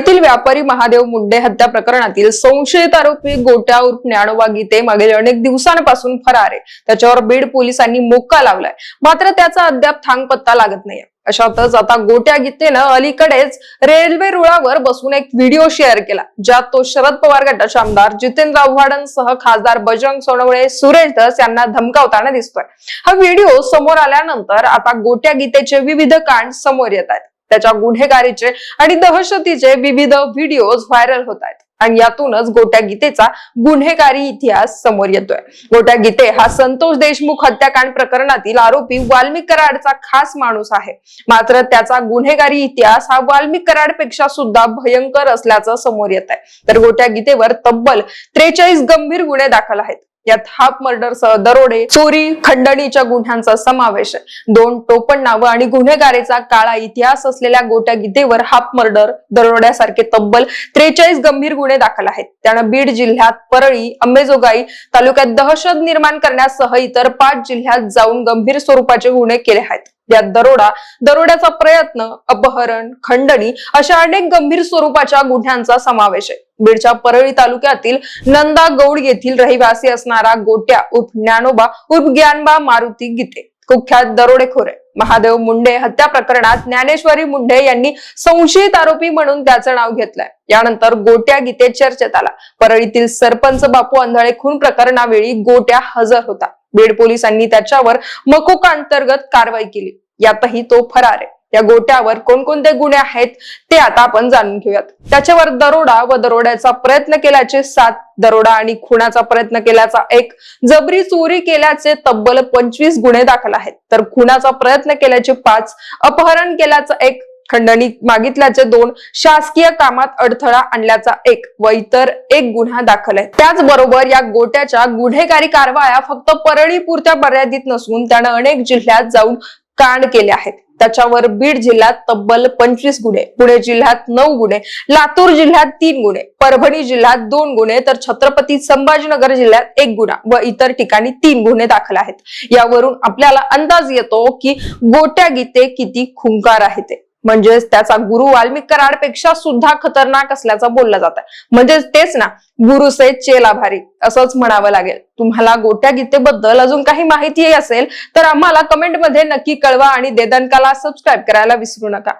मुंबईतील व्यापारी महादेव मुंडे हत्या प्रकरणातील संशयित आरोपी गोट्या उर्फ ज्ञानोबा गीते मागील अनेक दिवसांपासून फरार आहे. त्याच्यावर बीड पोलिसांनी मोक्का लावलाय. मात्र त्याचा अद्याप थांग पत्ता लागत नाहीये. अशातच आता गोट्या गीतेनं अलीकडेच रेल्वे रुळावर बसून एक व्हिडिओ शेअर केला ज्यात तो शरद पवार गटाचे आमदार जितेंद्र आव्हाडांसह खासदार बजरंग सोनवणे सुरेश धस यांना धमकावताना दिसतोय. हा व्हिडिओ समोर आल्यानंतर आता गोट्या गीतेचे विविध कांड समोर येत आहेत. त्याच्या गुन्हेगारीचे आणि दहशतीचे विविध व्हिडिओज व्हायरल होत आहेत. आणि यातूनच गोट्या गीतेचा गुन्हेगारी इतिहास समोर येतोय. गोट्या गीते हा संतोष देशमुख हत्याकांड प्रकरणातील आरोपी वाल्मिक कराडचा खास माणूस आहे. मात्र त्याचा गुन्हेगारी इतिहास हा वाल्मिक कराडपेक्षा सुद्धा भयंकर असल्याचं समोर येत आहे तर गोट्या गीतेवर तब्बल त्रेचाळीस गंभीर गुन्हे दाखल आहेत. यात हाफ मर्डरसह दरोडे चोरी खंडणीच्या गुन्ह्यांचा समावेश आहे. दोन टोपण नावं आणि गुन्हेगारीचा काळा इतिहास असलेल्या गोट्या गीतेवर हाफ मर्डर दरोड्यासारखे तब्बल त्रेचाळीस गंभीर गुन्हे दाखल आहेत. त्यानं बीड जिल्ह्यात परळी अंबेजोगाई तालुक्यात दहशत निर्माण करण्यासह इतर पाच जिल्ह्यात जाऊन गंभीर स्वरूपाचे गुन्हे केले आहेत. यात दरोडा दरोड्याचा प्रयत्न अपहरण खंडणी अशा अनेक गंभीर स्वरूपाच्या गुन्ह्यांचा समावेश आहे. बीडच्या परळी तालुक्यातील नंदा गौड येथील रहिवासी असणारा गोट्या उर्फ ज्ञानोबा उर्फ ज्ञानबा मारुती गीते. कुख्यात दरोडेखोर महादेव मुंडे हत्या प्रकरणात ज्ञानेश्वरी मुंडे यांनी संशयित आरोपी म्हणून त्याचं नाव घेतलंय. यानंतर गोट्या गीते चर्चेत आला. परळीतील सरपंच बापू आंधळे खून प्रकरणावेळी गोट्या हजर होता. बीड पोलिसांनी त्याच्यावर मकोका अंतर्गत कारवाई केली. यातही तो फरार आहे. या गोट्यावर कोणकोणते गुन्हे आहेत ते आता आपण जाणून घेऊयात. त्याच्यावर दरोडा व दरोड्याचा प्रयत्न केल्याचे सात दरोडा आणि खुनाचा प्रयत्न केल्याचा एक जबरी चोरी केल्याचे तब्बल पंचवीस गुन्हे दाखल आहेत. तर खुनाचा प्रयत्न केल्याचे पाच अपहरण केल्याचं एक खंडणी मागितल्याचे दोन शासकीय कामात अडथळा आणल्याचा एक व इतर एक गुन्हा दाखल आहे. त्याचबरोबर या गोट्याच्या गुन्हेगारी कारवाया फक्त परळी पुरत्या मर्यादित नसून त्यानं अनेक जिल्ह्यात जाऊन कांड केले आहेत. त्याच्यावर बीड जिल्ह्यात तब्बल पंचवीस गुन्हे पुणे जिल्ह्यात नऊ गुन्हे लातूर जिल्ह्यात तीन गुन्हे परभणी जिल्ह्यात दोन गुन्हे तर छत्रपती संभाजीनगर जिल्ह्यात एक गुन्हा व इतर ठिकाणी तीन गुन्हे दाखल आहेत. यावरून आपल्याला अंदाज येतो की गोट्या गीते किती खुंकार आहे ते. म्हणजेच त्याचा गुरु वाल्मिक कराडपेक्षा सुद्धा खतरनाक असल्याचं बोललं जात आहे. म्हणजेच तेच ना गुरु से चेला भारी असंच म्हणावं लागेल. तुम्हाला गोट्या गीतेबद्दल अजून काही माहिती असेल तर आम्हाला कमेंटमध्ये नक्की कळवा आणि देदनकाला सबस्क्राईब करायला विसरू नका.